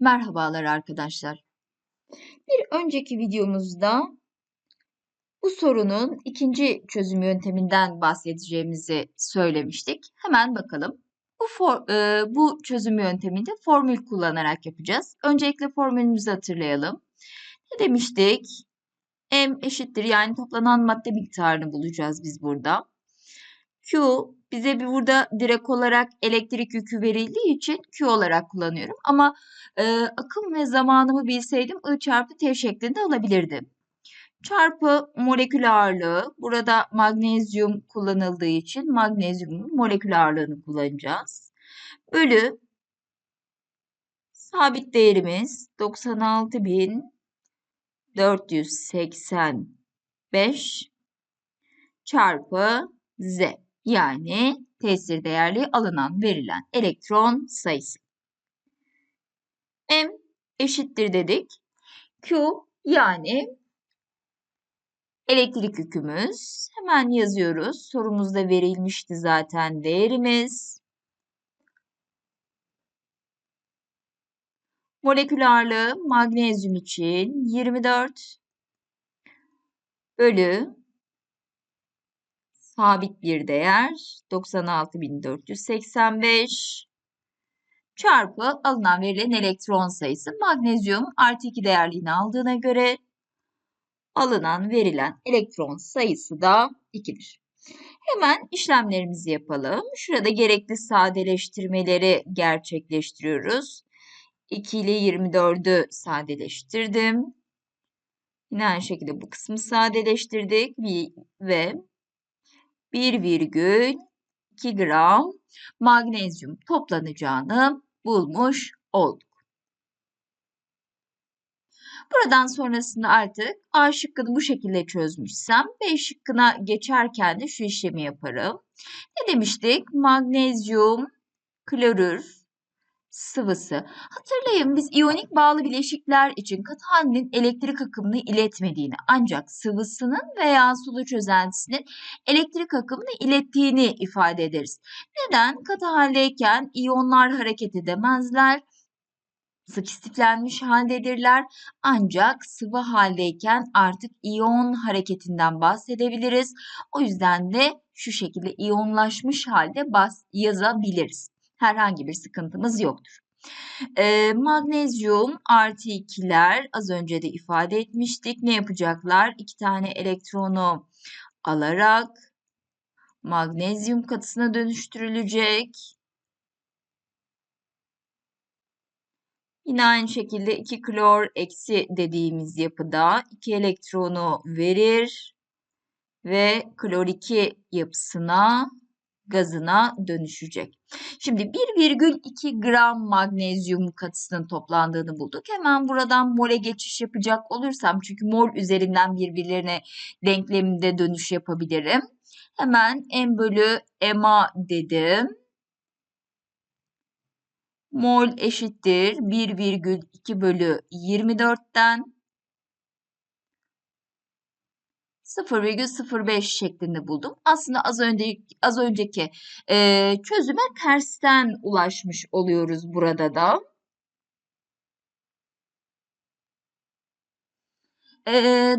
Merhabalar arkadaşlar. Bir önceki videomuzda bu sorunun ikinci çözüm yönteminden bahsedeceğimizi söylemiştik. Hemen bakalım. Bu, for, e, bu çözüm yönteminde formül kullanarak yapacağız. Öncelikle formülümüzü hatırlayalım. Ne demiştik? M eşittir yani toplanan madde miktarını bulacağız biz burada. Q bize bir burada direkt olarak elektrik yükü verildiği için Q olarak kullanıyorum. Ama e, akım ve zamanımı bilseydim I çarpı T şeklinde alabilirdim. Çarpı molekül ağırlığı. Burada magnezyum kullanıldığı için magnezyumun molekül ağırlığını kullanacağız. Bölü sabit değerimiz 96.485 çarpı Z. Yani tesir değerli alınan verilen elektron sayısı. M eşittir dedik. Q yani elektrik yükümüz. Hemen yazıyoruz. Sorumuzda verilmişti zaten değerimiz. Molekül ağırlığı magnezyum için 24 bölü sabit bir değer 96.485 çarpı alınan verilen elektron sayısı magnezyum artı 2 değerliğini aldığına göre alınan verilen elektron sayısı da 2'dir. Hemen işlemlerimizi yapalım. Şurada gerekli sadeleştirmeleri gerçekleştiriyoruz. 2 ile 24'ü sadeleştirdim. Yine aynı şekilde bu kısmı sadeleştirdik ve 1,2 gram magnezyum toplanacağını bulmuş olduk. Buradan sonrasında artık A şıkkını bu şekilde çözmüşsem B şıkkına geçerken de şu işlemi yaparım. Ne demiştik? Magnezyum klorür sıvısı. Hatırlayın biz iyonik bağlı bileşikler için katı halinin elektrik akımını iletmediğini ancak sıvısının veya sulu çözeltisinin elektrik akımını ilettiğini ifade ederiz. Neden? Katı haldeyken iyonlar hareket edemezler sık istiflenmiş haldedirler. Ancak sıvı haldeyken artık iyon hareketinden bahsedebiliriz. O yüzden de şu şekilde iyonlaşmış halde bas yazabiliriz herhangi bir sıkıntımız yoktur. E, magnezyum artı ikiler az önce de ifade etmiştik. Ne yapacaklar? İki tane elektronu alarak magnezyum katısına dönüştürülecek. Yine aynı şekilde 2 klor eksi dediğimiz yapıda 2 elektronu verir ve klor 2 yapısına gazına dönüşecek. Şimdi 1,2 gram magnezyum katısının toplandığını bulduk. Hemen buradan mole geçiş yapacak olursam çünkü mol üzerinden birbirlerine denkleminde dönüş yapabilirim. Hemen M bölü MA dedim. Mol eşittir 1,2 bölü 24'ten 0,05 şeklinde buldum. Aslında az önce az önceki e, çözüme tersten ulaşmış oluyoruz burada da.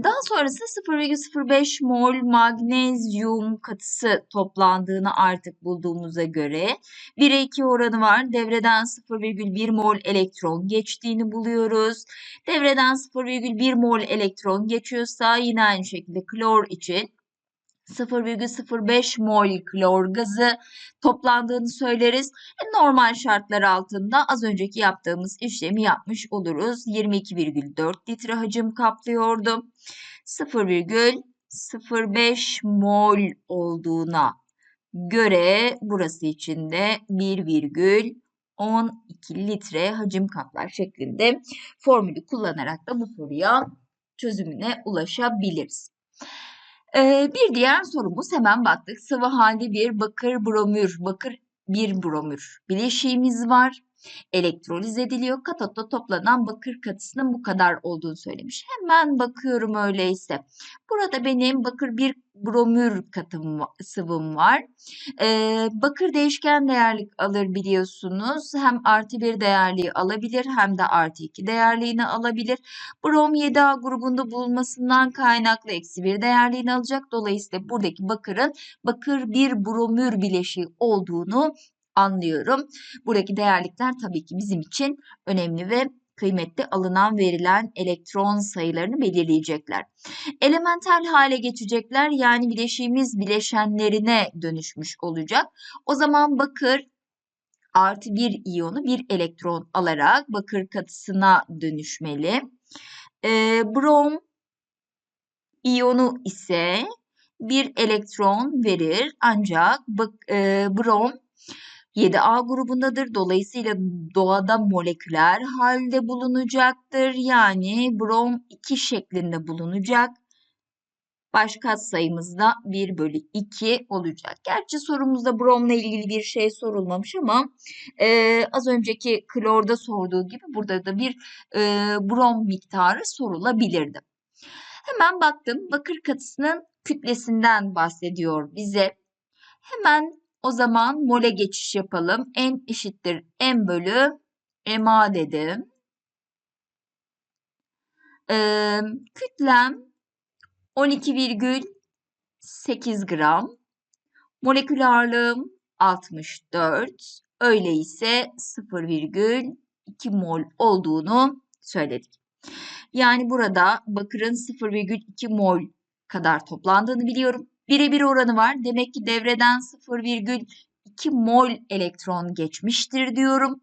Daha sonrasında 0,05 mol magnezyum katısı toplandığını artık bulduğumuza göre 1'e 2 oranı var. Devreden 0,1 mol elektron geçtiğini buluyoruz. Devreden 0,1 mol elektron geçiyorsa yine aynı şekilde klor için 0,05 mol klor gazı toplandığını söyleriz. E, normal şartlar altında az önceki yaptığımız işlemi yapmış oluruz. 22,4 litre hacim kaplıyordu. 0,05 mol olduğuna göre burası için de 1,12 litre hacim kaplar şeklinde formülü kullanarak da bu soruya çözümüne ulaşabiliriz. Ee, bir diğer sorumuz hemen baktık. Sıvı halde bir bakır bromür, bakır bir bromür bileşiğimiz var. Elektroliz ediliyor. Katotta toplanan bakır katısının bu kadar olduğunu söylemiş. Hemen bakıyorum öyleyse. Burada benim bakır bir bromür katım sıvım var. Ee, bakır değişken değerlik alır biliyorsunuz. Hem artı bir değerliği alabilir hem de artı iki değerliğini alabilir. Brom 7A grubunda bulunmasından kaynaklı eksi bir değerliğini alacak. Dolayısıyla buradaki bakırın bakır bir bromür bileşiği olduğunu anlıyorum. Buradaki değerlikler tabii ki bizim için önemli ve kıymetli alınan verilen elektron sayılarını belirleyecekler. Elementel hale geçecekler yani bileşiğimiz bileşenlerine dönüşmüş olacak. O zaman bakır artı bir iyonu bir elektron alarak bakır katısına dönüşmeli. E, brom iyonu ise bir elektron verir ancak e, brom 7A grubundadır. Dolayısıyla doğada moleküler halde bulunacaktır. Yani brom 2 şeklinde bulunacak. Baş katsayımız da 1 bölü 2 olacak. Gerçi sorumuzda bromla ilgili bir şey sorulmamış ama e, az önceki klorda sorduğu gibi burada da bir e, brom miktarı sorulabilirdi. Hemen baktım bakır katısının kütlesinden bahsediyor bize. Hemen o zaman mole geçiş yapalım. N eşittir M bölü MA dedim. Ee, kütlem 12,8 gram. Molekül ağırlığım 64. Öyleyse 0,2 mol olduğunu söyledik. Yani burada bakırın 0,2 mol kadar toplandığını biliyorum. Birebir oranı var. Demek ki devreden 0,2 mol elektron geçmiştir diyorum.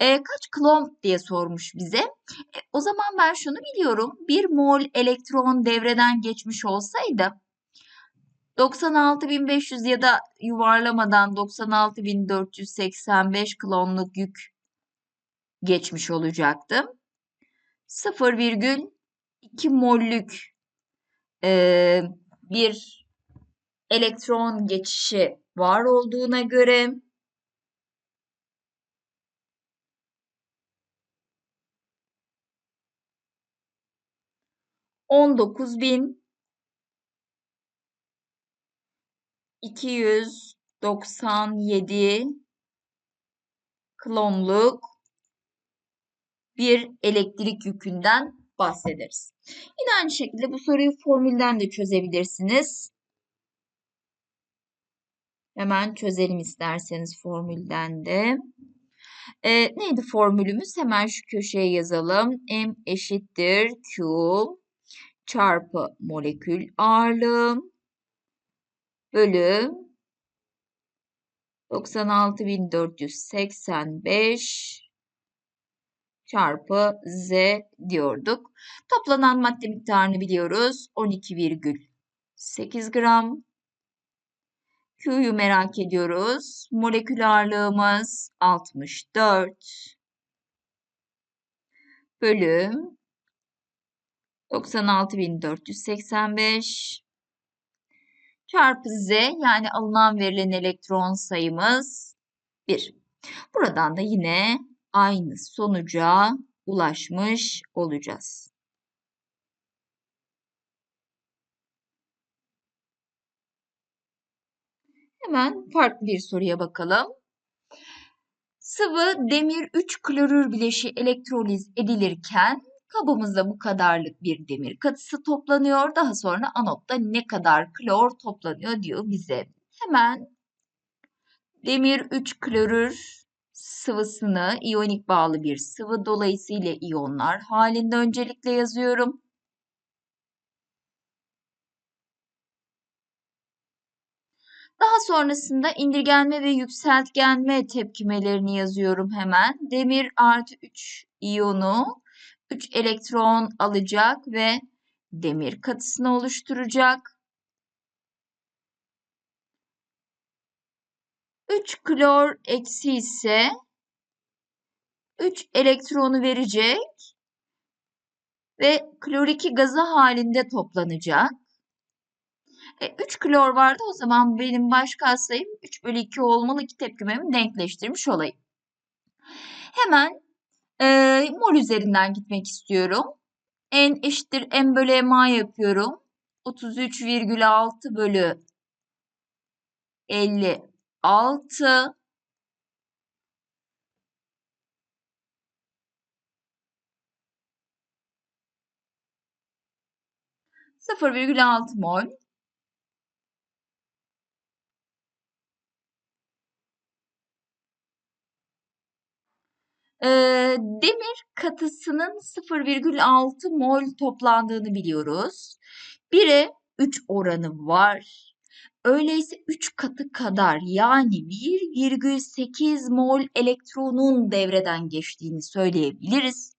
E, kaç klon diye sormuş bize. E, o zaman ben şunu biliyorum. 1 mol elektron devreden geçmiş olsaydı 96.500 ya da yuvarlamadan 96.485 klonluk yük geçmiş olacaktı. 0,2 mollük e, bir elektron geçişi var olduğuna göre on dokuz bin iki yüz doksan yedi klonluk bir elektrik yükünden bahsederiz. Yine aynı şekilde bu soruyu formülden de çözebilirsiniz. Hemen çözelim isterseniz formülden de. E, neydi formülümüz? Hemen şu köşeye yazalım. M eşittir Q çarpı molekül ağırlığı bölü 96.485 çarpı Z diyorduk. Toplanan madde miktarını biliyoruz. 12,8 gram. Q'yu merak ediyoruz. Molekül ağırlığımız 64 bölü 96.485 çarpı Z yani alınan verilen elektron sayımız 1. Buradan da yine aynı sonuca ulaşmış olacağız. Hemen farklı bir soruya bakalım. Sıvı demir 3 klorür bileşi elektroliz edilirken kabımızda bu kadarlık bir demir katısı toplanıyor. Daha sonra anotta ne kadar klor toplanıyor diyor bize. Hemen demir 3 klorür sıvısını iyonik bağlı bir sıvı dolayısıyla iyonlar halinde öncelikle yazıyorum. Daha sonrasında indirgenme ve yükseltgenme tepkimelerini yazıyorum hemen. Demir artı 3 iyonu 3 elektron alacak ve demir katısını oluşturacak. 3 klor eksi ise 3 elektronu verecek ve klor 2 gazı halinde toplanacak. E, 3 klor vardı o zaman benim baş katsayım 3 bölü 2 olmalı ki tepkimemi denkleştirmiş olayım. Hemen e, mol üzerinden gitmek istiyorum. N eşittir M bölü MA yapıyorum. 33,6 bölü 56 0,6 mol. Ee, demir katısının 0,6 mol toplandığını biliyoruz. 1'e 3 oranı var. Öyleyse 3 katı kadar yani 1,8 mol elektronun devreden geçtiğini söyleyebiliriz.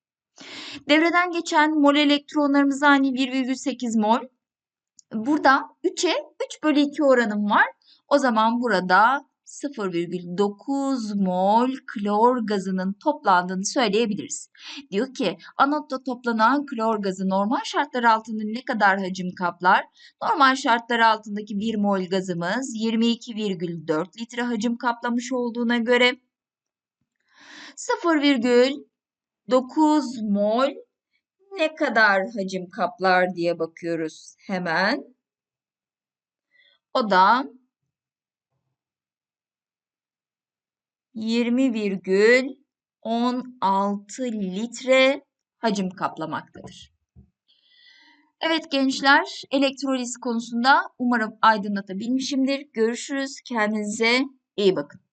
Devreden geçen mol elektronlarımız hani 1,8 mol. Burada 3'e 3 bölü 2 oranım var. O zaman burada 0,9 mol klor gazının toplandığını söyleyebiliriz. Diyor ki anotta toplanan klor gazı normal şartlar altında ne kadar hacim kaplar? Normal şartlar altındaki 1 mol gazımız 22,4 litre hacim kaplamış olduğuna göre 0,9 mol ne kadar hacim kaplar diye bakıyoruz hemen. O da 20,16 litre hacim kaplamaktadır. Evet gençler, elektroliz konusunda umarım aydınlatabilmişimdir. Görüşürüz. Kendinize iyi bakın.